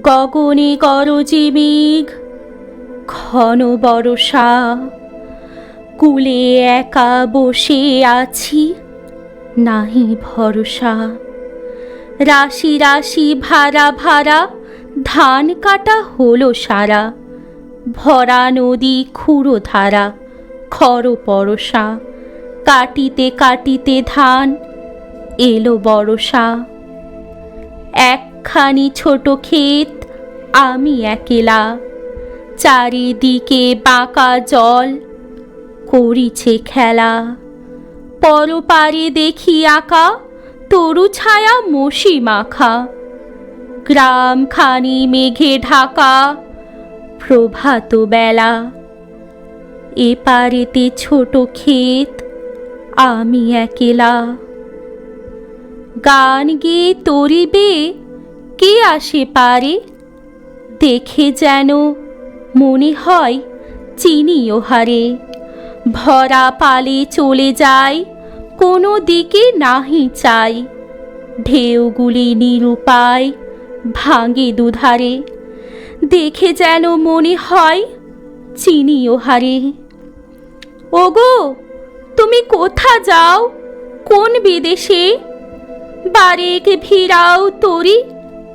গগনে গরজে মেঘ, ঘন বরষা, কুলে একা বসে আছি, নাহি ভরসা। রাশি রাশি ভাড়া ভাড়া ধান কাটা হলো সারা, ভরা নদী খুঁড়ো ধারা খর পরশা, কাটিতে কাটিতে ধান এলো বরষা। একখানি ছোট ক্ষেত, আমি একেলা। চারিদিকে বাঁকা জল, করিছে খেলা। পরপারে দেখি আঁকা, তরু ছায়া মশি মাখা। গ্রাম খানি মেঘে ঢাকা, প্রভাত বেলা। এপারেতে ছোট ক্ষেত, আমি একেলা। গান গেয়ে তরিবে কে আসে পারে? দেখে যেন মনে হয় চিনি হারে ভরা পালে চলে যায়, কোনো দিকে নাহি চাই। ঢেউগুলি নিরুপায় ভাঙে দুধারে। দেখে যেন মনে হয় চিনি হারে ওগো, তুমি কোথা যাও? কোন বিদেশে? বারেক ভিড়াও তরি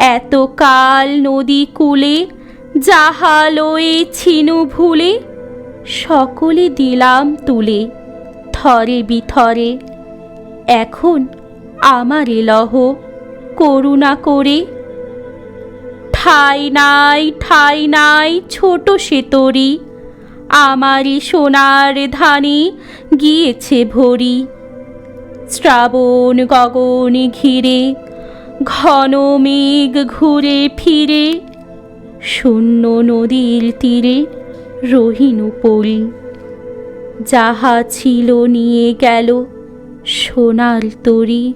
এত কাল নদী কূলে, যাহা লয়ে ছিনু ভুলে, সকলে দিলাম তুলে, থরে বিথরে। এখন আমার লহ, করুণা করে। ঠাই নাই ঠাই নাই, ছোট সে তরি আমারই সোনার ধানে গিয়েছে ভরি। শ্রাবণ গগন ঘিরে ঘন মেঘ ঘুরে ফিরে, শূন্য নদীর তীরে রহিনু পড়ি যাহা ছিল নিয়ে গেল সোনার তরী।